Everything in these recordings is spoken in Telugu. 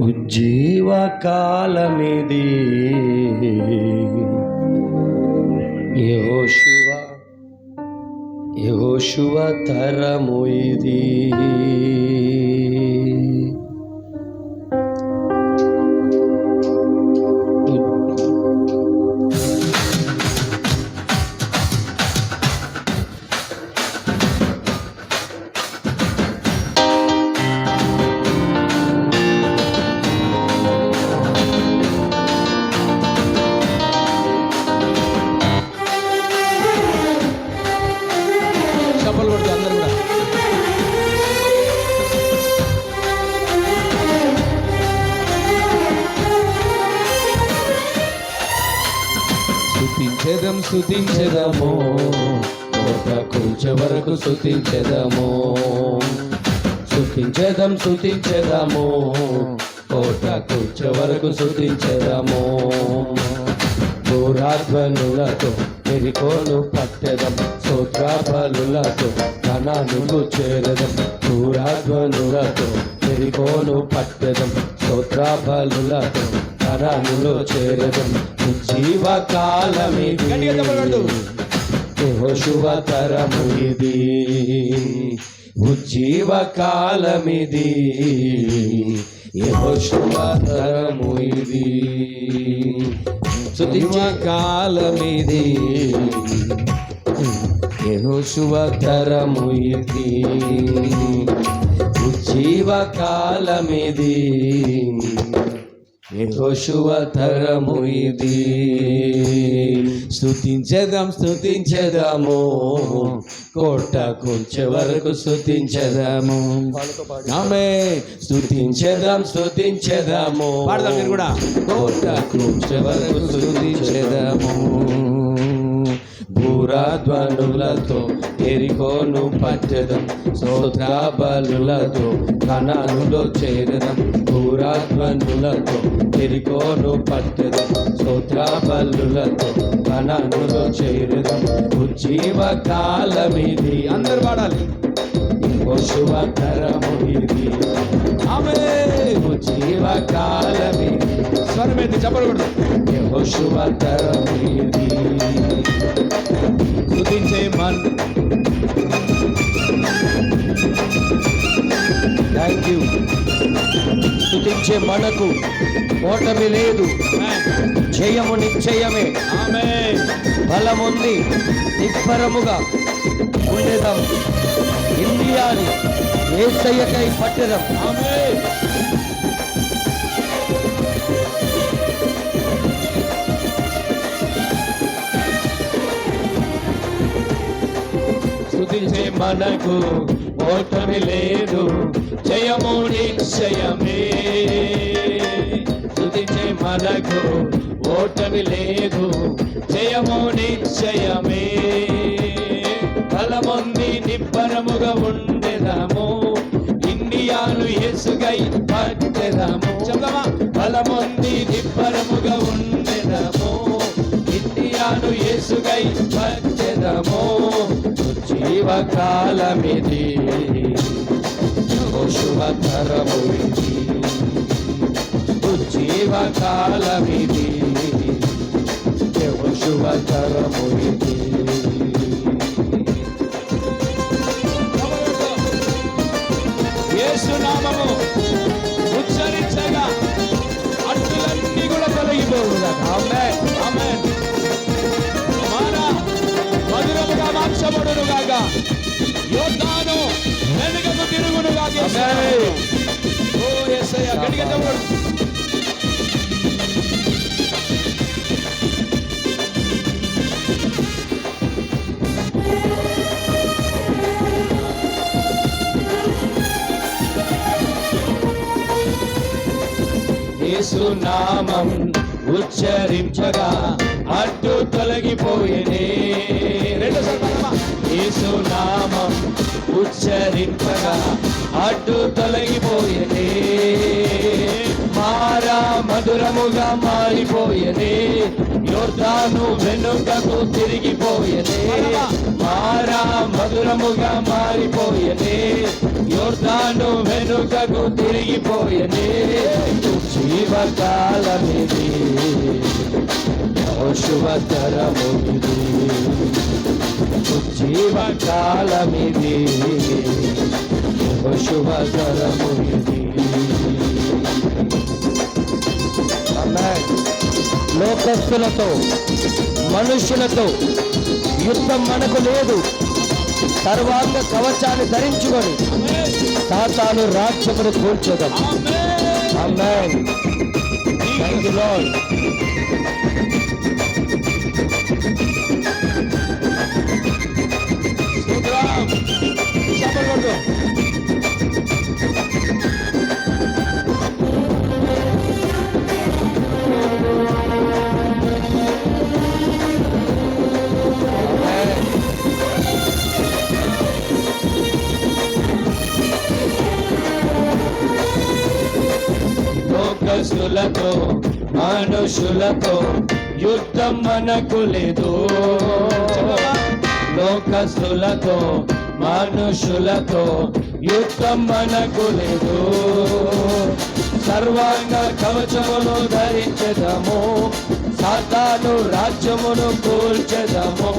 ఉజ్జీవకాలమిది యహోశువ యహోశువ తరము ఇది. స్థుతించదము కోట కూర్చే వరకు స్థుతించెదము స్థుతించెదం స్థుతించెదము కోట కూర్చే వరకు స్థుతించెదము దూరాధ్వనులతో ఎరికోను పట్టెదం. స్తోత్రాబలులతో కణానులు చేరదం. దూరాధ్వనులతో ఎరికోను పట్టెదం. స్తోత్రాబలులతో కణానులు చేరదం జీవ కాలమిది గట్టిగా చప్పలు కొడుతూ యెహోషువ తరము ఇది ఉజ్జీవ కాలమిది యెహోషువ తరము ఇది స్తుతించే కాలమిది యెహోషువ తరము ఇది ఉజ్జీవ కాలమిది యెహోషువ తరము ఇది. స్తుతించదం స్తుతించదము. కోట కూర్చే వరకు స్తుతించదము. ఆమె పాడదాం మీరు కూడా. కోట కూర్చే వరకు పురాధ్వనులతో ఎరికోను పట్టదం స్తోత్రాబలులతో కణానులో చేరదం పురాధ్వనులతో ఎరికోను పట్టదం స్తోత్రాబలులతో కణానులో చేరదం. ఉజ్జీవ కాలమిది అందరు పాడాలి. పశువ శుభకరము ఇది ఆమె! ఉజ్జీవ కాలమిది యెహోషువ తరము ఇది స్తుతించే మన్. థ్యాంక్ యూ స్థుతించే మనకు ఓటమి లేదు. జయము నిశ్చయమే. ఆమె బలముంది నిబ్బరముగా ఉండేదాం. ఇండియాని ఏసయ్యకై పట్టెదం. ఆమె మనకు ఓటమి లేదు. జయము నిశ్చయమే. స్థుతించే మనకు ఓటమి లేదు. జయము నిశ్చయమే. బలముంది నిబ్బరముగా ఉండేదాము. ఇండియాను ఎసుగై పట్టెదాము. చెప్దామా? బలముంది నిబ్బరముగా ఉండెదము. ఇండియాను యేసుగై పట్టెదము. శివకాలమిది కాలమిది జీవకాలమిది. తరము యేసునామము ఉచ్చరించగా అడ్డులన్నీ కూడా తొలగిపోవుగా ఆమె మార్చబడును గాక యోధాను వెనుకకు తిరుగును గాక ఓ యేసయ్య గట్టిగా చెప్పడు. యేసు నామం ఉచ్చరించగా అడ్డు తొలగిపోయేనే. రెండోసారి పాడమ్మా. ఏసునామం ఉచ్చరింపగా అడ్డు తొలగిపోయేనే. మారా మధురముగా మారిపోయనే. యోర్దాను వెనుకకు తిరిగిపోయనే. మారా మధురముగా మారిపోయనే. యోర్దాను వెనుకకు తిరిగిపోయనే. జీవకాలమిది. శుభతరముది జీవకాలమిది. లోకస్తులతో మనుషులతో యుద్ధం మనకు లేదు. సర్వాంగ కవచాన్ని ధరించుకొని సాతాను రాజ్యమును కూల్చదాం Amen. Thank మనుషులతో యుద్ధం మనకు లేదు. లోకస్తులతో మనుషులతో యుద్ధం మనకు లేదు. సర్వాంగ కవచమును ధరించదము సాతాను రాజ్యమును కూల్చెదము.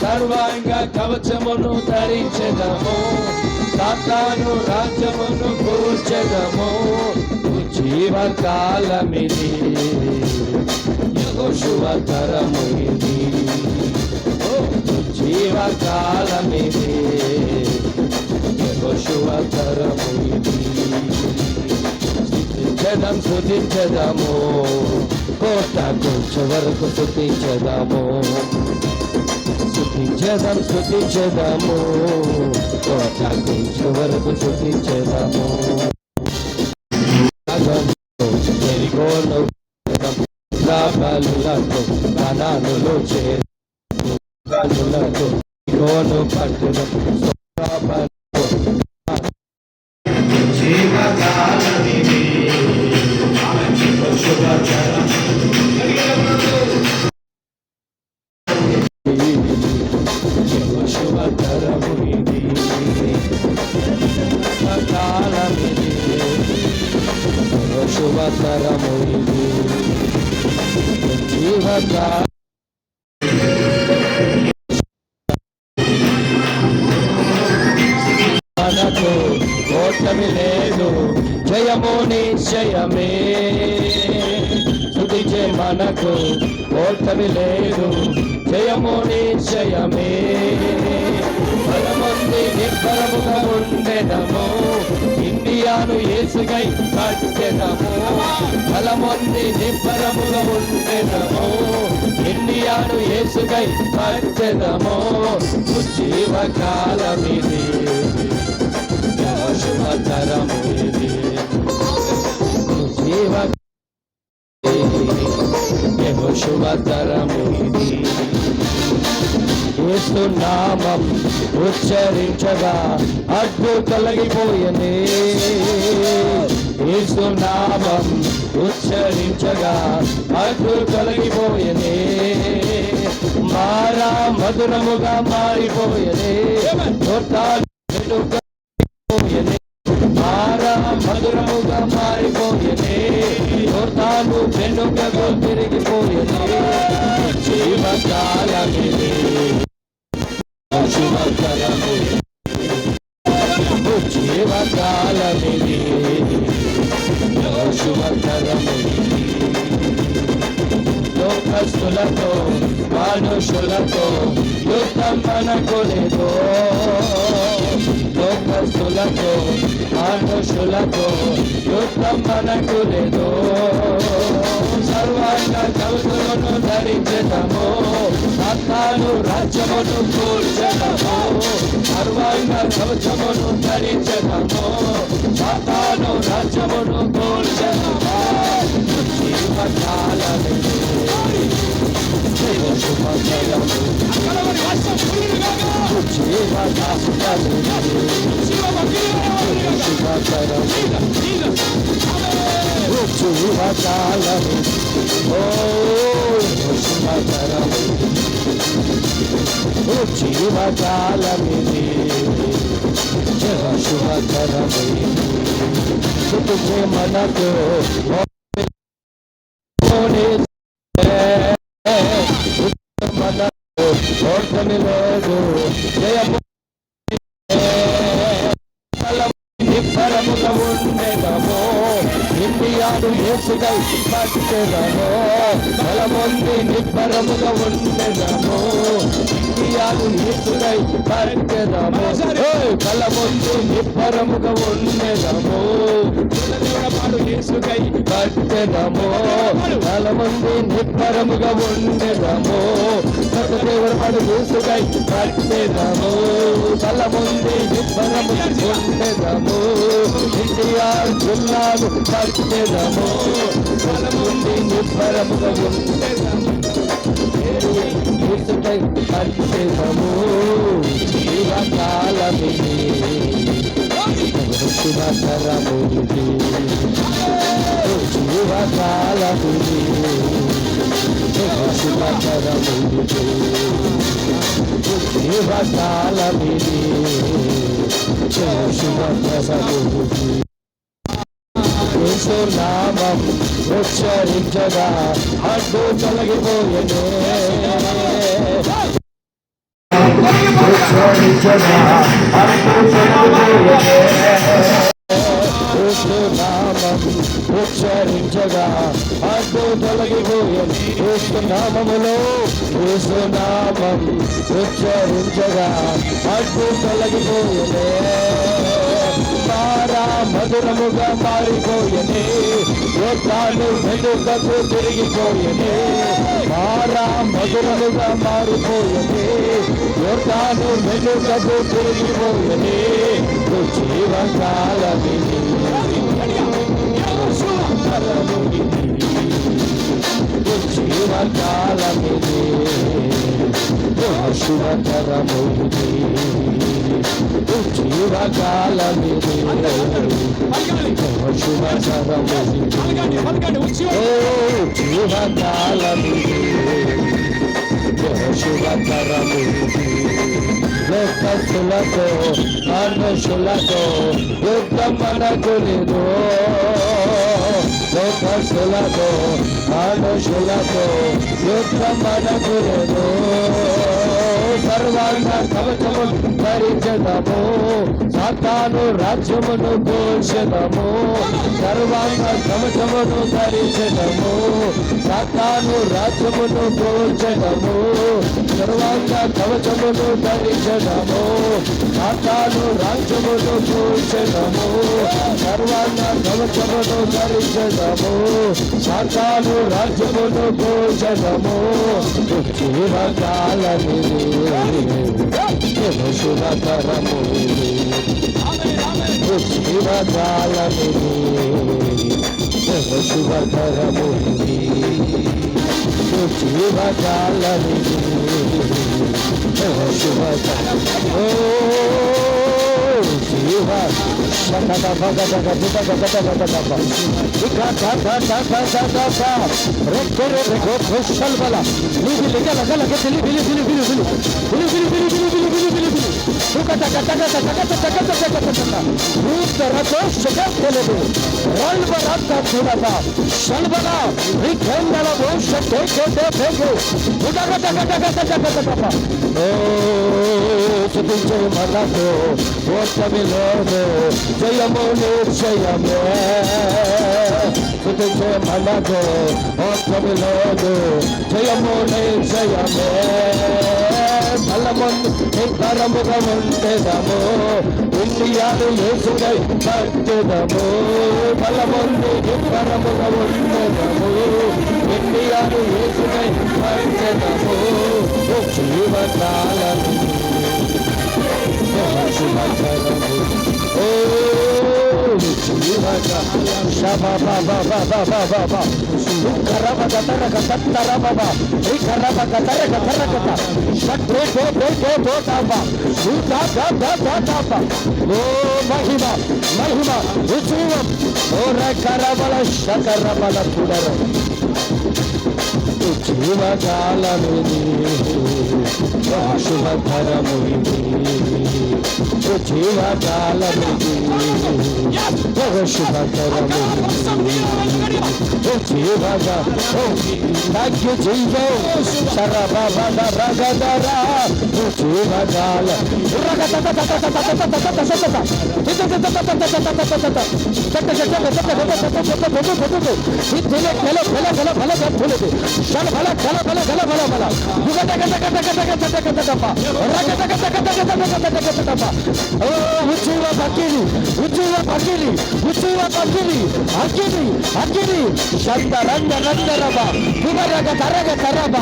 సర్వాంగ కవచమును ధరించెదము సాతాను రాజ్యమును కూల్చెదము జీవకాలమిది. యెహోషువతరము ఇది. జీవకాలమిది యెహోషువతరము ఇది స్థుతించదం స్థుతించదము. కోట కొంచెం వరకు స్థుతించదము. స్థుతించదం స్థుతించదము. కోట కొంచెం వరకు స్థుతించదము. parto da నిశ్చయమే స్థుతి జయ మనకు ఓటమి లేదు. జయము నిశ్చయమే బలమంది నిర్భరముగా ఉండెదము. ఇండియాను ఏసుగై కట్టెదము. బలమంది నిర్భరముగా ఉండెదము. ఇండియాను ఏసుగై కట్టెదము. జీవకాలమిది శుభతరము శుభతరము ఇది నామం ఉచ్చరించగా అడ్డు తొలగిపోయనే. యేసు నామం ఉచ్చరించగా అడ్డు తొలగిపోయనే. మారా మధురముగా మారిపోయనే. తోటాలు మారా మధురముగా మారిపోయనే. తాను వెనుక తిరిగిపోయనే జీవకాలమిది శుభకరము జీవకాలమిది శుభకరము లోకస్తులతో మనుషులతో యుద్ధం మనకు లేదు లోకస్తులతో మనుషులతో యుద్ధం మనకు లేదు సర్వాంగ కవచమును ధరించదము సాతాను రాజ్యమును కూర్చదము సర్వాంగ కవచమును ధరించదము సాతాను రాజ్యమును కూర్చదము జీవకాలమిది శుభకరము జీవజాలమిది జగ శుభకరమి తుమ్మే మనకు మనకు ఓటమి లేదు జయము పరముగా ఉండేదము ఇండియాను యేసుకై పట్టుకెదము బలముంది నిబ్బరముగా ఉండెదము రాజకీయాలు ఎత్తుకై పరిగెదము కళ్ళ ముందు నిప్పరముగా ఉండెదము పాడు ఎసుకై పరిగెదము కళ్ళ ముందు నిప్పరముగా ఉండెదము సతదేవుడు పాడు ఎసుకై పరిగెదము కళ్ళ ముందు నిప్పరముగా ఉండెదము ఎన్టీఆర్ జిల్లాలు పరిగెదము కళ్ళ ముందు ఇసుపై పంచెదము శివకాలమిని శుభకరమునికి శివకాలమిని శుభకరమునికి శివకాలమిని శుభకరమునికి యేసు నామం ఉచ్చరించగా అడ్డు తొలగిపోయనే. ఉచ్చరించగా అడ్డు తొలగిపోయనే. నామం ఉచ్చరించగా అడ్డు తొలగిపోయని నామములో నామం ఉచ్చరించగా అడ్డు తొలగిపోయనే మారా మధురముగా మారిపోయనే యోగాలు వెనుకకు తిరిగిపోయనే మారా మధురముగా మారిపోయనే యోగాలు వెనుకకు తిరిగిపోయనే జీవకాలమిది కాలమిది జీవ కాలమిది శుభకరముది జీవ కాలమిది. శుభకరముది జీవ కాలమిది శుభకరముది లోకసులతో మనుషులతో యుద్ధం మనకు లేదు Loka shulato, malo shulato, yutta mana kureno. Sarvanga kavachamul ధరించదము సాతాను రాజ్యమును పోషదము సర్వాంగ కవచమును ధరించదము సాతాను రాజ్యమును పోషదము సర్వాంగ కవచమును ధరించదము సాతాను రాజ్యమును పోషదము సర్వాంగ కవచమును ధరించదము సాతాను రాజ్యమును పోషదము జీవకాలని శుభకరముని పృథ్వీరజాలని శుభకరముని పృథ్వీరజాలని శుభకరము ফসলবালা লিবি লেখা লাগা লাগে দিলি বিলি বিলি বিলি বিলি বিলি বিলি বিলি বিলি বিলি বিলি বিলি বিলি টুকা টাকা টাকা টাকা টাকা টাকা টাকা টাকা টাকা রূপ রত সেটা ফেলে দেবে রল বরাত তা ছুড়া তা সলবালা রিখেন বালা বংশ দেখে দেখে টাকা টাকা টাকা টাকা টাকা টাকা ও చూపించే మనకు ఓటమి లేదు జయము నిశ్చయము. చూపించే మనకు ఓటమి లేదు జయము నిశ్చయము. బలమందు నికరముగా ఉండేదము ఇండియాలు ఏసుకై పట్టెదము. బలమందు నికరముగా ఉండేదము ఇండియాలు ఏసుకై పట్టెదము. జీవకాలను ఓ మహిమ మహిమ ఉత్సవం ఓ రకరబల శకరబల పుడర జీవకాలమే శుభకరముడి జీవకాలముడి శుభకరముడి జీవగా భాగ్య జీవ సరభ భగదరా జీవజాల ఉజ్జీవ పకిలి ఉజ్జీవ పకిలి ఉజ్జీవ పకిలి అకిలి అకిలి శంద రంగ రంగ రబ కుమరగ తరగ తరబ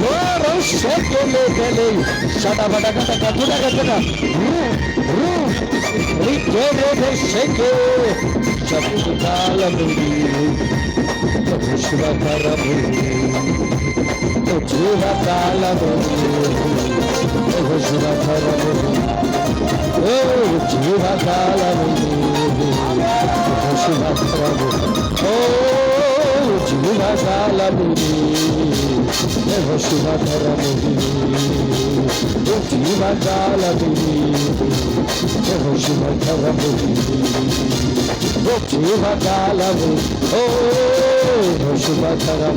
లోరు శక్తులు తెలియ সাদা বাটা কাটা কাঠু টাকা টাকা রিকে রেখে শেখে। সবুজ কাল মুড়ি সবুজ কাল মুড়ি সবুজ কাল মুড়ি সবুজ কাল মুড়ি ও সবুজ কাল মুড়ি সবুজ কাল মুড়ি ও జీవజాలముని దేవ శుభకరముని జీవజాలముని దేవ శుభకరముని జీవజాలము ఓ శుభకరం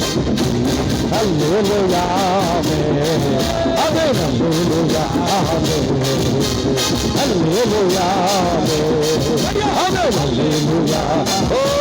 అల్లేలుయామే అదే అల్లేలుయామే అల్లేలుయామే అదే అల్లేలుయా ఓ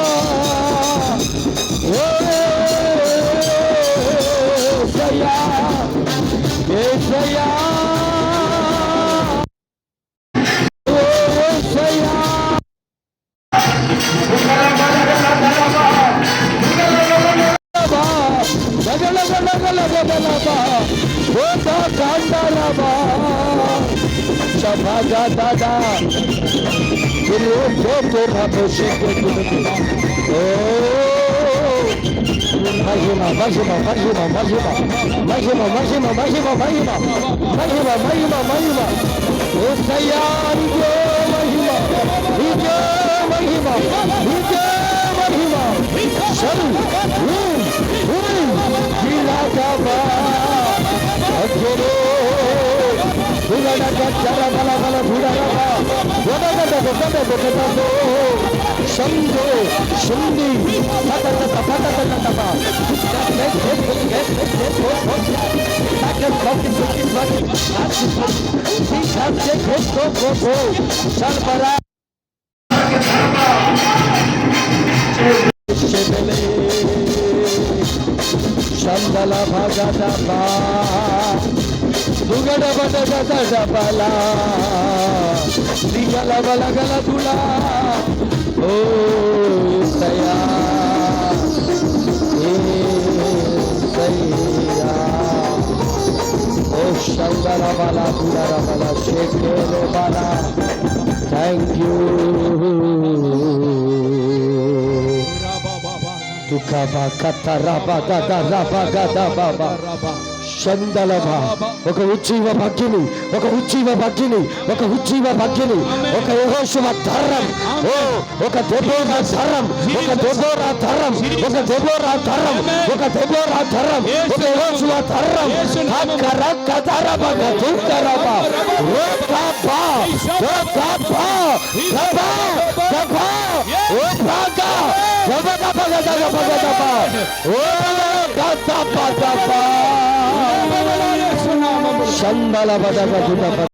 প্রভাবে স্বীকৃতি ও Imagina, imagina, imagina, imagina, imagina, imagina, imagina, imagina, imagina, imagina, imagina, essa é a Rigê, imagina, Rigê, imagina, Rigê, imagina, Sharu, Rum, Rum, Vilacaba, Adjero, Vilacaba, Vilacaba, Vilacaba, বসে থাকো সন্ধে সন্ধি ফাটা ফাটা ফাটা ফাটা ফাটা তাকে ফকি দাবা Sugada bada gada dabala Digala bala gala dula Oh saya Eh saya Oh shangara bala dula bala Shekere bala Thank you. Tukava katara bada gada baba Tukava katara bada gada baba చందలభ. ఒక ఉజ్జీవ భగ్గిని ఒక ఉజ్జీవ భగ్గిని ఒక ఉజ్జీవ భగ్గిని ఒక యహోశివ ధరం ఓ ఒక దెబోరా ధరం ఒక దెబోరా ధరం ఒక దెబోరా ధరం ఒక దెబోరా ధరం ఒక యహోశివ ధరం హక్కర కదరబ గదుకరబ ఓ కాపా ఓ দফা ও ভাগা। দফা দফা দফা দফা দফা ও দফা দফা দফা শম্বালা বাদা বাদা